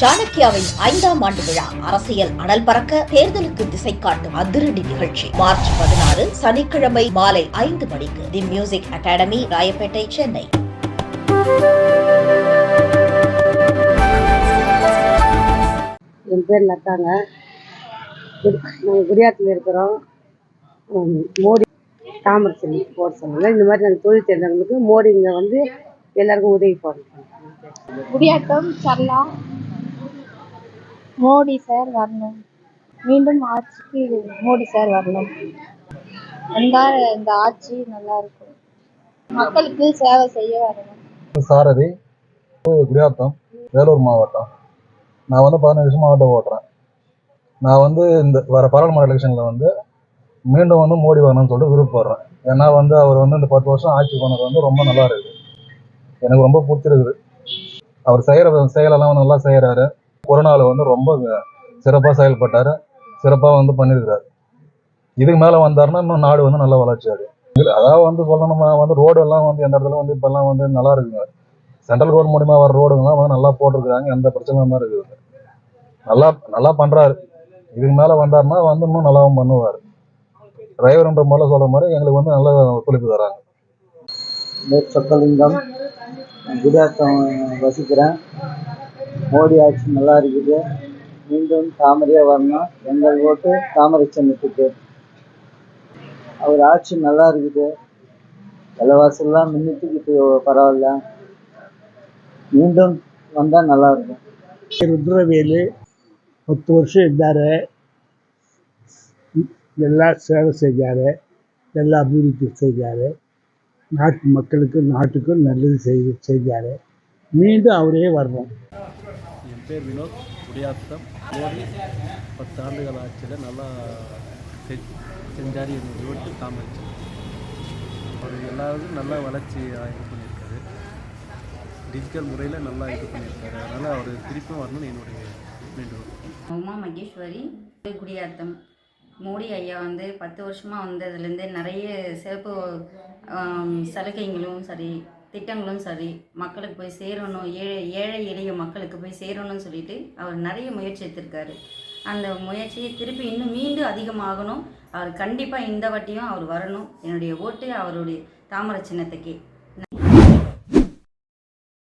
சாணக்கியாவின் ஐந்தாம் ஆண்டு விழா அரசியல் அனல் பறக்க தேர்தலுக்கு திசை காட்டும் அதிரடி நிகழ்ச்சி. மார்ச் பதினாறு சனிக்கிழமை மாலை ஐந்து மணிக்கு the music academy Royapettah Chennai. என் பேர் லதாங்க. குடி- நாங்கள் குடியாத்தில் இருக்கிறோம். மோடி தாமரசனி போட சொன்னாங்க. இந்த மாதிரி நாங்கள் தொழில் செய்கிறவங்களுக்கு மோடி இங்கே வந்து எல்லாருக்கும் உதவி பண்ணணும். குடியாட்டம் சரளா மோடி சார் வரணும். மீண்டும் ஆட்சிக்கு மோடி சார் வரணும். வந்தால் இந்த ஆட்சி நல்லா இருக்கும். மக்களுக்கு சேவை செய்ய வரணும். சாரதி குடியாத்தம் வேலூர் மாவட்டம். நான் வந்து பதினஞ்சு வருஷம் ஆட்டோ ஓட்டுறேன். நான் வந்து இந்த வர பாராளுமன்ற எலெக்ஷனில் வந்து மீண்டும் வந்து மோடி வரணும்னு சொல்லிட்டு விருப்பப்படுறேன் ஏன்னா வந்து அவர் வந்து இந்த பத்து வருஷம் ஆட்சி போனது வந்து ரொம்ப நல்லா இருக்குது எனக்கு ரொம்ப பிடிச்சிருக்குது. அவர் செய்கிற செயலெல்லாம் வந்து நல்லா செய்கிறாரு கொரோனாவில் வந்து ரொம்ப சிறப்பாக செயல்பட்டார். சிறப்பாக வந்து பண்ணியிருக்கிறார் இதுக்கு மேலே வந்தாருன்னா இன்னும் நாடு வந்து நல்லா வளர்ச்சி அடையும். அதாவது வந்து சொல்லணுமா வந்து ரோடு எல்லாம் வந்து எந்த இடத்துல வந்து இப்போல்லாம் வந்து நல்லா இருக்குங்க. சென்ட்ரல் கவர்மெண்ட் மூலியமா வர ரோடுங்கெல்லாம் வந்து நல்லா போட்டிருக்கிறாங்க. எந்த பிரச்சனையும் தான் இருக்குது. நல்லா நல்லா பண்றாரு. இதுக்கு மேல வந்தாருன்னா வந்து இன்னும் நல்லாவும் பண்ணுவார். டிரைவர்ன்ற முதல்ல சொல்ற மாதிரி எங்களுக்கு வந்து நல்ல ஒத்துழைப்பு தராங்க. சொக்கலிங்கம் வசிக்கிறேன். மோடி ஆட்சி நல்லா இருக்குது. மீண்டும் தாமரையாக வரணும். எங்கள் ஓட்டு தாமரை சின்னத்துக்கு அவர் ஆட்சி நல்லா இருக்குது. விலைவாசல்லாம் முன்னத்துக்கு இப்போ பரவாயில்ல. மீண்டும் வந்தா நல்லா இருக்கும். ருத்ரவேலு பத்து வருஷம் இருந்தார். நல்லா சேவை செஞ்சார். எல்லா அபிவிருத்தி செஞ்சார். நாட்டு மக்களுக்கு நாட்டுக்கும் நல்லது செய்து செஞ்சார். மீண்டும் அவரே வர்றோம் பேர் வினோத் குடியாத்தம். மோடி பத்து ஆண்டுகள் ஆட்சியில் நல்லா செஞ்சார் என்னுடைய ஓட்டு தாமரிச்சு அவர் எல்லாருக்கும் நல்லா வளர்ச்சி இது பண்ணியிருக்காரு. டிஜிட்டல் முறையில் நல்லா இது பண்ணியிருக்காரு. அதனால் அவர் திருப்பியும் வரணும்னு என்னுடைய வேண்டுகோள். உமா மகேஸ்வரி குடியாத்தம். மோடி ஐயா வந்து பத்து வருஷமாக வந்ததுலேருந்து நிறைய சிறப்பு சலுகைங்களும் சரி திட்டங்களும் சரி மக்களுக்கு போய் சேரணும் ஏழை ஏழை எளிய மக்களுக்கு போய் சேரணும்னு சொல்லிட்டு அவர் நிறைய முயற்சி எடுத்திருக்காரு. அந்த முயற்சியை திருப்பி இன்னும் மீண்டும் அதிகமாகணும். அவர் கண்டிப்பாக இந்த வாட்டியும் அவர் வரணும். என்னுடைய ஓட்டு அவருடைய தாமரை சின்னத்துக்கே.